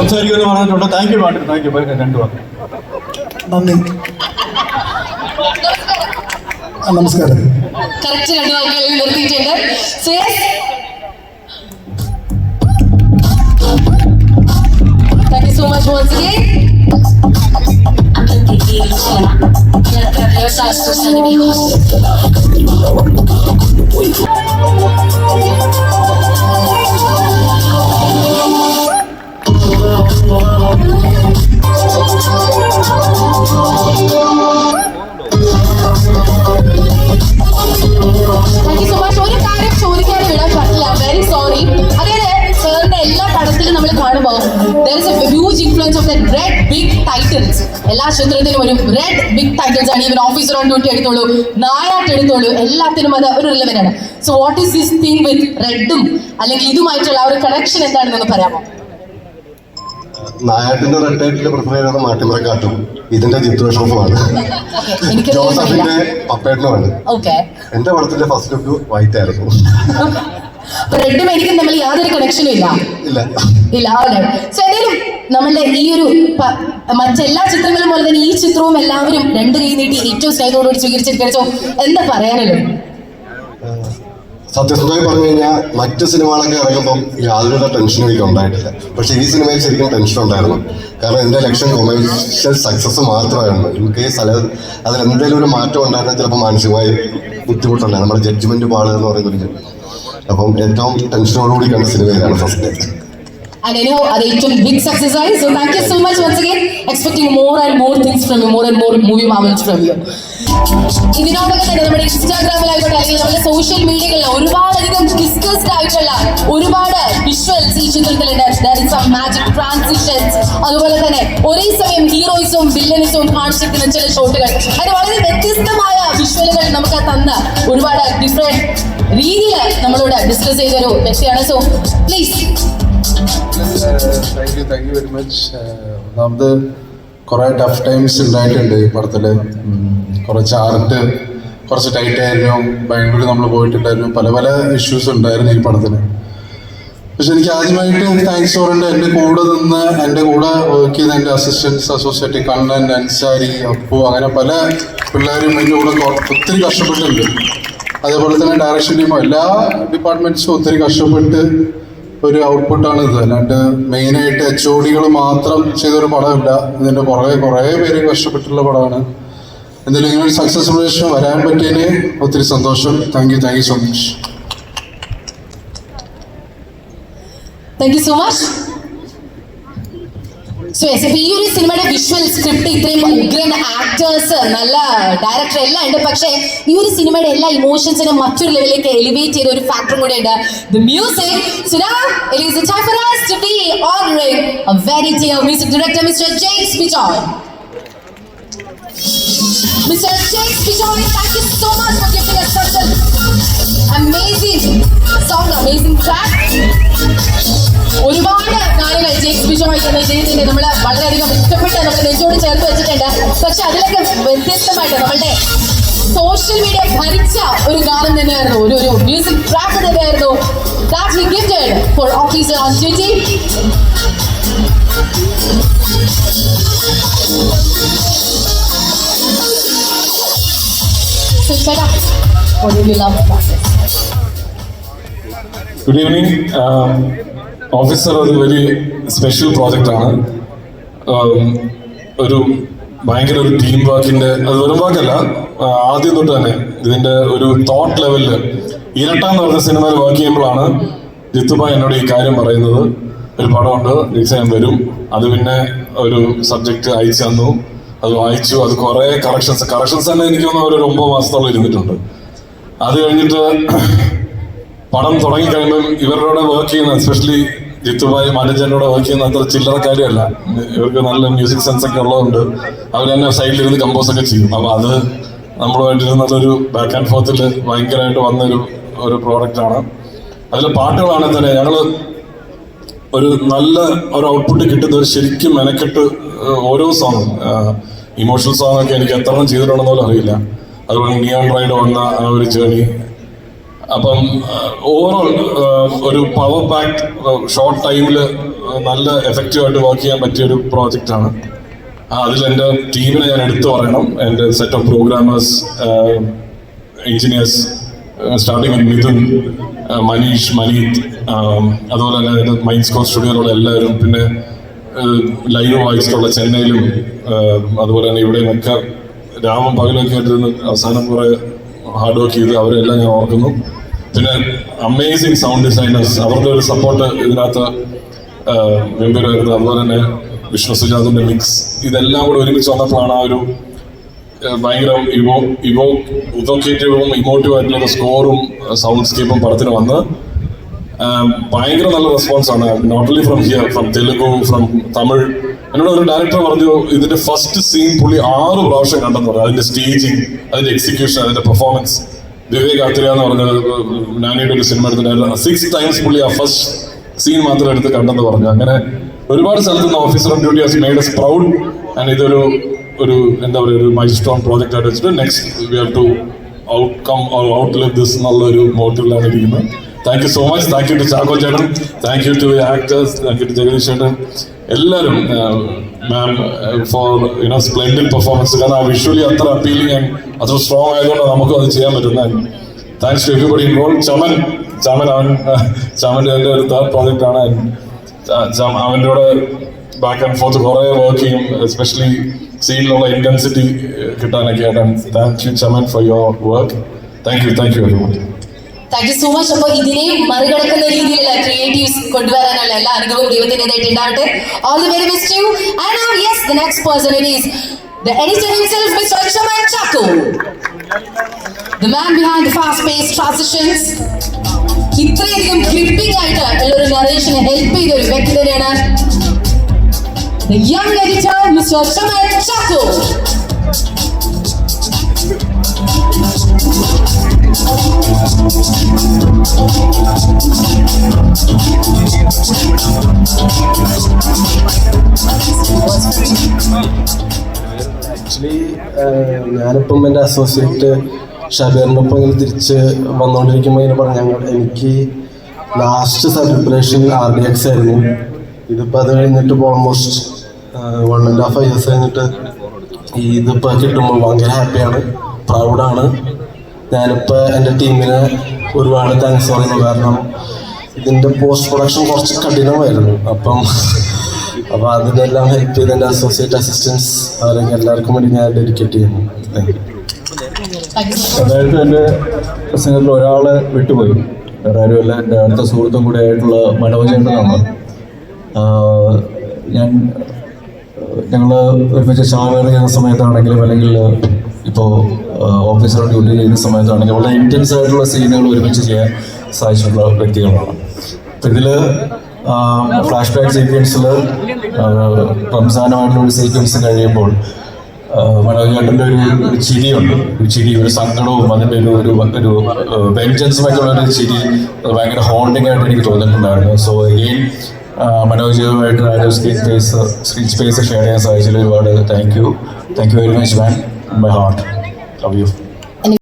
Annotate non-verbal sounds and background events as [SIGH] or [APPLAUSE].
സംസാരിക്കുമെന്ന് പറഞ്ഞിട്ടുണ്ട് thank you പാട്ട് thank you രണ്ടു വാക്ക് നന്ദി ആ, നമസ്കാരം കറക്റ്റ് രണ്ട് വാക്കുകളിൽ നിർത്തിയിട്ടുണ്ട് So, yes. Thank you so much once again. Thank you എല്ലാ ചിത്രത്തിലും ഒരു റെഡ് ബിഗ് ടൈറ്റിൽസ് ആണ്. ഇവർ ഓഫീസർ ഓൺ ഡ്യൂട്ടി എടുത്തോളൂ. നായാട്ട് എടുത്തോളൂ. എല്ലാത്തിനും അത് ഒരു റിലവന്റ് ആണ്. So what is this thing with റെഡും അല്ലെങ്കിൽ ഇതുമായിട്ടുള്ള ആ ഒരു കണക്ഷൻ എന്താണെന്നൊന്ന് പറയാമോ? നായാട്ടിന്റെ റെഡായിട്ടിലെ പ്രിഫർ ചെയ്യുന്നത് മാട്ടിമറക്കാട്ടും ഇതിന്റെ [LAUGHS] എനിക്ക് ജോസഫിന്റെ പപ്പേട്ടനുമാണ്. എന്റെ പടത്തിന്റെ ഫസ്റ്റ് ലുക്ക് വൈറ്റ് ആയിരുന്നു. [LAUGHS] റെഡും എനിക്കും തമ്മിൽ യാതൊരു കണക്ഷനും ഇല്ല. ഇല്ല. ഇല്ല. സോ എന്തായാലും നമ്മളുടെ ഈ ഒരു മറ്റെല്ലാ ചിത്രങ്ങളും പോലെ തന്നെ ഈ ചിത്രവും എല്ലാവരും രണ്ട് കൈ നീട്ടി ഏറ്റവും സ്നേഹത്തോടുകൂടി സ്വീകരിച്ചിരിക്കോ എന്താ പറയാനല്ലോ സത്യസന്ധമായി പറഞ്ഞു കഴിഞ്ഞാൽ മറ്റ് സിനിമകളൊക്കെ ഇറങ്ങുമ്പോൾ യാതൊരു ടെൻഷനും എനിക്ക് ഉണ്ടായിട്ടില്ല. പക്ഷേ ഈ സിനിമയിൽ ശരിക്കും ടെൻഷൻ ഉണ്ടായിരുന്നു. കാരണം എന്റെ ലക്ഷ്യം കൊമേഴ്ഷ്യൽ സക്സസ് മാത്രമായിരുന്നു. ഇൻ കേസ് അല്ല അതിൽ എന്തെങ്കിലും ഒരു മാറ്റം ഉണ്ടായിരുന്ന ചിലപ്പോൾ മാനസികമായി ബുദ്ധിമുട്ടുണ്ടായിരുന്നു. നമ്മുടെ ജഡ്ജ്മെന്റ് പാടുക എന്ന് പറയുന്നത് അപ്പം ഏറ്റവും ടെൻഷനോടുകൂടി കണ്ട സിനിമയിലാണ് first day know they took big success on it. So thank you so much once again. Expecting more and more things from you, more and more movie marvels from you. ഇതിനോടൊപ്പം തന്നെ നമ്മുടെ ഇൻസ്റ്റാഗ്രാമിലായിക്കോട്ടെ അല്ലെങ്കിൽ നമ്മുടെ സോഷ്യൽ മീഡിയകളിൽ ഒരുപാടധികം discussed ആയിട്ടുള്ള ഒരുപാട് visuals ഈ ചിത്രത്തിലുണ്ട് മാജിക് ട്രാൻസിഷൻസ് അതുപോലെ തന്നെ ഒരേ സമയം ഹീറോയിസവും വില്ലനിസവും കാണിച്ചിരിക്കുന്ന ചില ഷോട്ടുകൾ അത് വളരെ വ്യത്യസ്തമായ വിഷ്വലുകൾ നമുക്ക് തന്ന ഒരുപാട് ഡിഫറെന്റ് രീതിയിൽ നമ്മളോട് ഡിസ്കസ് ചെയ്തൊരു വ്യക്തിയാണ് സോ പ്ലീസ് വെരി മച്ച് ഒന്നാമത് കുറേ ടഫ് ടൈംസ് ഉണ്ടായിട്ടുണ്ട് ഈ പടത്തിൽ കുറച്ച് ആർട്ട് കുറച്ച് ടൈറ്റ് ആയിരുന്നു. ബാംഗ്ലൂർ നമ്മൾ പോയിട്ടുണ്ടായിരുന്നു. പല പല ഇഷ്യൂസ് ഉണ്ടായിരുന്നു ഈ പടത്തിന് പക്ഷെ എനിക്ക് ആദ്യമായിട്ട് താങ്ക്സ് പറയുന്നത് എന്റെ കൂടെ നിന്ന് എന്റെ കൂടെ വർക്ക് ചെയ്ത എന്റെ അസിസ്റ്റൻസ് അസോസിയേറ്റ് കണ്ണൻ അൻസാരി അപ്പു അങ്ങനെ പല പിള്ളേരും എന്റെ കൂടെ ഒത്തിരി കഷ്ടപ്പെട്ടിട്ടുണ്ട്. അതേപോലെ തന്നെ ഡയറക്ഷൻ ടീമോ എല്ലാ ഡിപ്പാർട്ട്മെന്റ്സും ഒത്തിരി കഷ്ടപ്പെട്ട് ഒരു ഔട്ട്പുട്ടാണ് ഇത്. അല്ലാണ്ട് മെയിനായിട്ട് എച്ച് ഒ ഡികൾ മാത്രം ചെയ്തൊരു പടമല്ല. ഇതിന്റെ പുറകെ കുറേ പേര് കഷ്ടപ്പെട്ടുള്ള പടമാണ്. എന്തായാലും ഇങ്ങനെ ഒരു പ്രദേശം വരാൻ പറ്റിയതിന് ഒത്തിരി സന്തോഷം. Thank you thank you so much thank you so much so yes ഈ ഒരു സിനിമയുടെ വിഷ്വൽ സ്ക്രിപ്റ്റ് ഇത്രയും ഉഗ്രൻ ആക്ടേഴ്സ് നല്ല ഡയറക്ടർ എല്ലാം ഉണ്ട് പക്ഷേ ഈ ഒരു സിനിമയുടെ എല്ലാ ഇമോഷൻസിനെ മറ്റൊരു ലെവലിലേക്ക് എലിവേറ്റ് ചെയ്ത ഒരു ഫാക്ടർ കൂടെ ഉണ്ട് the music so now it is the time us to be honoring a very dear music director Mr. James Bijoy Mr. James Bijoy thank you so much for giving us such an amazing song amazing track. ഒരുപാട് കാര്യങ്ങൾ ജെയ്ക്സ് ബിജോയ് എന്ന ജയത്തിന്റെ നമ്മൾ വളരെയധികം ഇഷ്ടപ്പെട്ട് നമുക്ക് നെഞ്ചോട് ചേർത്ത് വെച്ചിട്ടുണ്ട്. പക്ഷെ അതിലൊക്കെ വ്യത്യസ്തമായിട്ട് നമ്മളുടെ സോഷ്യൽ മീഡിയ ഭരിച്ച ഒരു ഗാനം തന്നെയായിരുന്നു. ഒരു ഒരു മ്യൂസിക് ട്രാക്ക് തന്നെയായിരുന്നു. That we gifted good evening officer ഒരു വെരി സ്പെഷ്യൽ പ്രോജക്റ്റ് ആണ്. ഒരു ഭയങ്കര ഒരു ടീം വർക്കിന്റെ അത് വെറും വാക്കല്ല ആദ്യം തൊട്ട് തന്നെ ഇതിന്റെ ഒരു തോട്ട് ലെവലിൽ ഇരട്ട എന്ന് പറഞ്ഞ സിനിമയിൽ വർക്ക് ചെയ്യുമ്പോഴാണ് ജിത്തുബായ് എന്നോട് ഈ കാര്യം പറയുന്നത്. ഒരു പടമുണ്ട് നിശ്ചയം വരും. അത് പിന്നെ ഒരു സബ്ജക്റ്റ് അയച്ചു തന്നു. അത് വായിച്ചു. അത് കുറെ കറക്ഷൻസ് കറക്ഷൻസ് തന്നെ എനിക്ക് തോന്നുന്നു ഒരു ഒമ്പത് മാസത്തോളം ഇരുന്നിട്ടുണ്ട്. അത് കഴിഞ്ഞിട്ട് പടം തുടങ്ങി കഴിയുമ്പം ഇവരുടെ വർക്ക് ചെയ്യുന്ന എസ്പെഷ്യലി ജിത്തുബായി മാനേജറിനോട് വർക്ക് ചെയ്യുന്ന അത്ര ചില്ലറ കാര്യമല്ല. ഇവർക്ക് നല്ല മ്യൂസിക് സെൻസ് ഒക്കെ ഉള്ളതുകൊണ്ട് അവർ തന്നെ സൈഡിലിരുന്ന് കമ്പോസ് ഒക്കെ ചെയ്യും. അപ്പോൾ അത് നമ്മളുമായിട്ടിരുന്നതൊരു ബാക്ക് ആൻഡ് ഫോർത്തിൽ ഭയങ്കരമായിട്ട് വന്നൊരു ഒരു പ്രോഡക്റ്റാണ് അതിൽ പാട്ടുകളാണെങ്കിൽ തന്നെ ഞങ്ങൾ ഒരു നല്ല ഒരു ഔട്ട്പുട്ട് കിട്ടുന്ന ഒരു ശരിക്കും മെനക്കെട്ട് ഓരോ സോങ്ങും ഇമോഷണൽ സോങ്ങൊക്കെ എനിക്ക് എത്ര ചെയ്തിട്ടുണ്ടെന്നോ അറിയില്ല. അതുപോലെ നിയോൺ റൈഡ് വന്ന ആ ഒരു ജേണി അപ്പം ഓവറോൾ ഒരു പവർ പാക്ക് ഷോർട്ട് ടൈമിൽ നല്ല എഫക്റ്റീവായിട്ട് വർക്ക് ചെയ്യാൻ പറ്റിയ ഒരു പ്രോജക്റ്റാണ് അതിൽ എന്റെ ടീമിനെ ഞാൻ എടുത്തു പറയണം. എന്റെ set of programmers engineers starting with Mithun Maneesh Maneeth അതുപോലെ തന്നെ എന്റെ മൈൻഡ് സ്കോർ സ്റ്റുഡിയോയിലുള്ള എല്ലാവരും പിന്നെ ലൈവ് വായിച്ചിട്ടുള്ള ചെന്നൈയിലും അതുപോലെ തന്നെ ഇവിടെയും ഒക്കെ രാമം പകലൊക്കെ ആയിട്ട് അവസാനം കുറെ ഹാർഡ് വർക്ക് ചെയ്ത് അവരെല്ലാം ഞാൻ ഓർക്കുന്നു. പിന്നെ അമേസിങ് സൗണ്ട് ഡിസൈനേഴ്സ് അവരുടെ ഒരു സപ്പോർട്ട് ഇതിനകത്ത് ഗംഭീരമായിരുന്നു അതുപോലെ തന്നെ വിഷ്ണു സുജാതിന്റെ മിക്സ് ഇതെല്ലാം കൂടെ ഒരുമിച്ച് വന്നപ്പോഴാണ് ആ ഒരു ഭയങ്കര ഇവോ ഇവോ ഇവോക്കേറ്റീവും ഇമോട്ടീവ് ആയിട്ടുള്ള സ്കോറും സൗണ്ട് സ്കേപ്പും പടത്തിന് വന്ന് ആം, ഭയങ്കര നല്ല റെസ്പോൺസ് ആണ്. Not only from here from Telugu from Tamil എന്നോട് ഒരു ഡയറക്ടർ പറഞ്ഞു ഇതിന്റെ ഫസ്റ്റ് സീൻ പുള്ളി ആറ് പ്രാവശ്യം കണ്ടെന്ന് പറഞ്ഞു. അതിന്റെ സ്റ്റേജിങ് അതിന്റെ എക്സിക്യൂഷൻ അതിന്റെ പെർഫോമൻസ് വിവേക് ആത്രിയ എന്ന് പറഞ്ഞ നാനിയുടെ ഒരു സിനിമ എടുത്തിട്ടുണ്ടായിരുന്നു. സിക്സ് ടൈംസ് പുള്ളി ആ ഫസ്റ്റ് സീൻ മാത്രം എടുത്ത് കണ്ടെന്ന് പറഞ്ഞു. അങ്ങനെ ഒരുപാട് സ്ഥലത്ത് നിന്ന് officer of duty has made us proud and ഇതൊരു ഒരു എന്താ പറയുക ഒരു മൈൽ സ്റ്റോൺ പ്രോജക്റ്റ് ആയിട്ട് വെച്ചിട്ട് next we have to outcome out live this എന്നുള്ള ഒരു മോട്ടീവിലാണ് ഇരിക്കുന്നത്. Thank you so much thank you to Chacko ചേട്ടൻ. Thank you to actors thank you to Jagadish ചേട്ടൻ. എല്ലാവരും ma'am for you know splendid performance കാരണം ആ വിഷ്വലി അത്ര അപ്പീലിംഗ് ആൻഡ് അത്ര സ്ട്രോങ് ആയതുകൊണ്ട് നമുക്കും അത് ചെയ്യാൻ പറ്റുന്നത് thanks to everybody involve Chaman Chaman അവൻ ചമന്റെ എന്റെ ഒരു തേർഡ് പ്രോജക്റ്റ് ആണ്. അവന്റെ കൂടെ ബാക്ക് ആൻഡ് ഫോർത്ത് കുറേ വർക്ക് ചെയ്യും. എസ്പെഷ്യലി സീനിലുള്ള ഇന്റൻസിറ്റി കിട്ടാനൊക്കെ ആയിട്ടാണ് thank you Chaman for your work thank you thank you very much thank you so much അപ്പൊ ഇതിനെയും മറികടക്കുന്ന രീതിയിലുള്ള ക്രിയേറ്റീവ്സ് കൊണ്ടുവരാനുള്ള എല്ലാ അനുഭവവും ദൈവത്തിന്റെതായിട്ട് ഉണ്ടാവട്ടെ all the very best you and now yes the next person it is the editor himself mister Chaman Chakko the man behind the fast paced transitions ഇത്രയധികം ക്ലിപ്പിംഗ് ആയിട്ട് ഉള്ള ഒരു നറേഷനെ ഹെൽപ്പ് ചെയ്ത ഒരു വ്യക്തി തന്നെയാണ് The young editor, Mr. Chaman Chakko. Actually ഞാനിപ്പം എന്റെ അസോസിയേറ്റ് ഷബീറിന്റെ ഒപ്പം ഇങ്ങനെ തിരിച്ച് വന്നുകൊണ്ടിരിക്കുമ്പോൾ ഇങ്ങനെ പറഞ്ഞു ഞങ്ങൾ എനിക്ക് last celebration R D X ആയിരുന്നു. ഇതിപ്പോൾ അത് കഴിഞ്ഞിട്ട് almost one and half years കഴിഞ്ഞിട്ട് ഇതിപ്പോൾ കിട്ടുമ്പോൾ ഭയങ്കര ഹാപ്പിയാണ് പ്രൗഡാണ് ഞാനിപ്പോൾ എന്റെ ടീമിന് ഒരുപാട് താങ്ക്സ് പറയുന്നു. കാരണം ഇതിന്റെ പോസ്റ്റ് പ്രൊഡക്ഷൻ കുറച്ച് കഠിനമായിരുന്നു. അപ്പം അപ്പോൾ അതിനെല്ലാം ഹെൽപ്പ് ചെയ്ത എന്റെ അസോസിയേറ്റ് അസിസ്റ്റൻസ് അവരൊക്കെ എല്ലാവർക്കും വേണ്ടി ഞാൻ ഡെഡിക്കേറ്റ് ചെയ്യുന്നു. അതായത് എന്റെ പ്രസംഗത്തിൽ ഒരാളെ വിട്ടുപോയി. വേറെ ആരുമല്ല. എന്റെ അടുത്ത സുഹൃത്തും കൂടെ ആയിട്ടുള്ള മനോജേട്ടനാണ് ഞാൻ ഞങ്ങൾ ഒരുമിച്ച് ചാവേറിയ സമയത്താണെങ്കിലും അല്ലെങ്കിൽ ഇപ്പോൾ ഓഫീസറുടെ ഡ്യൂട്ടി ചെയ്യുന്ന സമയത്താണെങ്കിൽ വളരെ ഇന്റൻസ് ആയിട്ടുള്ള സീനുകൾ ഒരുമിച്ച് ചെയ്യാൻ സാധിച്ചിട്ടുള്ള വ്യക്തികളാണ്. അപ്പം ഇതിൽ ഫ്ലാഷ് ബാക്ക് സീക്വൻസിൽ റംസാനുമായിട്ടുള്ള ഒരു സീക്വൻസ് കഴിയുമ്പോൾ മനോജേട്ടന്റെ ഒരു ചിരിയുണ്ട്. ഒരു ചിരി ഒരു സങ്കടവും അതിന്റെ ഒരു ഒരു ഒരു വെഞ്ചൻസും ഒക്കെ ഉള്ള ഒരു ചിരി ഭയങ്കര ഹോണ്ടിങ് ആയിട്ട് എനിക്ക് തോന്നിയിട്ടുണ്ടായിരുന്നു. സോ എഗെയിൻ മനോജുമായിട്ട് ആ ഒരു screen space screen space share ചെയ്യാൻ സാധിച്ചതിൽ ഒരുപാട് thank you thank you very much man my heart love you